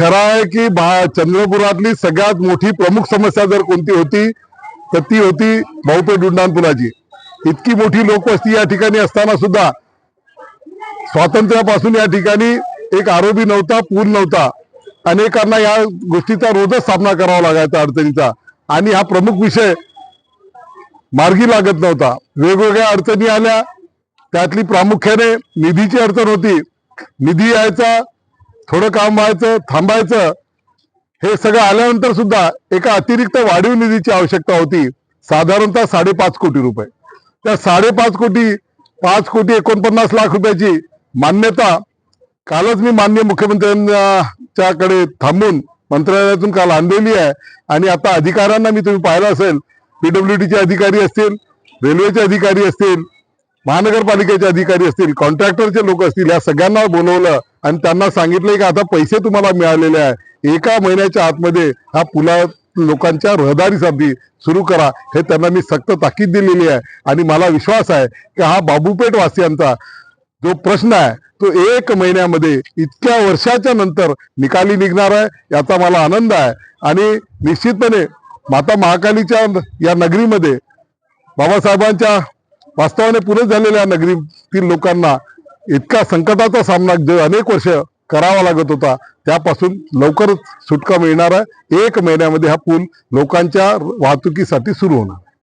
खरं आहे की भा- चंद्रपुरातली सगळ्यात मोठी प्रमुख समस्या जर कोणती होती तर ती होती भाऊपेठ उड्डाण पुलाची इतकी मोठी लोकवस्ती या ठिकाणी असताना सुद्धा स्वातंत्र्यापासून या ठिकाणी एक आरोपी नव्हता पूल नव्हता. अनेकांना या गोष्टीचा रोजच सामना करावा लागायचा अडचणीचा. आणि हा प्रमुख विषय मार्गी लागत नव्हता. वेगवेगळ्या अडचणी आल्या. त्यातली प्रामुख्याने निधीची अडचण होती. निधी यायचा थोडं काम व्हायचं थांबायचं हे सगळं आल्यानंतर सुद्धा एका अतिरिक्त वाढीव निधीची आवश्यकता होती. साधारणतः साडेपाच कोटी रुपये. त्या साडेपाच कोटी पाच कोटी एकोणपन्नास लाख रुपयाची मान्यता कालच मी मान्य मुख्यमंत्र्यांच्याकडे थांबून मंत्रालयातून काल आणलेली आहे. आणि आता अधिकाऱ्यांना मी तुम्ही पाहिलं असेल पीडब्ल्यूडीचे अधिकारी असतील रेल्वेचे अधिकारी असतील महानगरपालिकेचे अधिकारी असतील कॉन्ट्रॅक्टरचे लोक असतील या सगळ्यांना बोलवलं. आणि त्यांना सांगितलंय की आता पैसे तुम्हाला मिळालेले आहे. एका महिन्याच्या आतमध्ये हा पुला लोकांच्या रहदारीसाठी सुरू करा. हे त्यांना मी सक्त ताकीद दिलेली आहे. आणि मला विश्वास आहे की हा बाबूपेठ वासियांचा जो प्रश्न आहे तो एक महिन्यामध्ये इतक्या वर्षाच्या नंतर निकाली निघणार आहे याचा मला आनंद आहे. आणि निश्चितपणे माता महाकालीच्या या नगरीमध्ये बाबासाहेबांच्या वास्तवाने पुरे झालेल्या नगरीतील लोकांना इतका संकटाचा सामना जो अनेक वर्ष करावा लागत होता त्यापासून लवकरच सुटका मिळणार आहे. एक महिन्यामध्ये हा पूल लोकांच्या वाहतुकीसाठी सुरू होणार.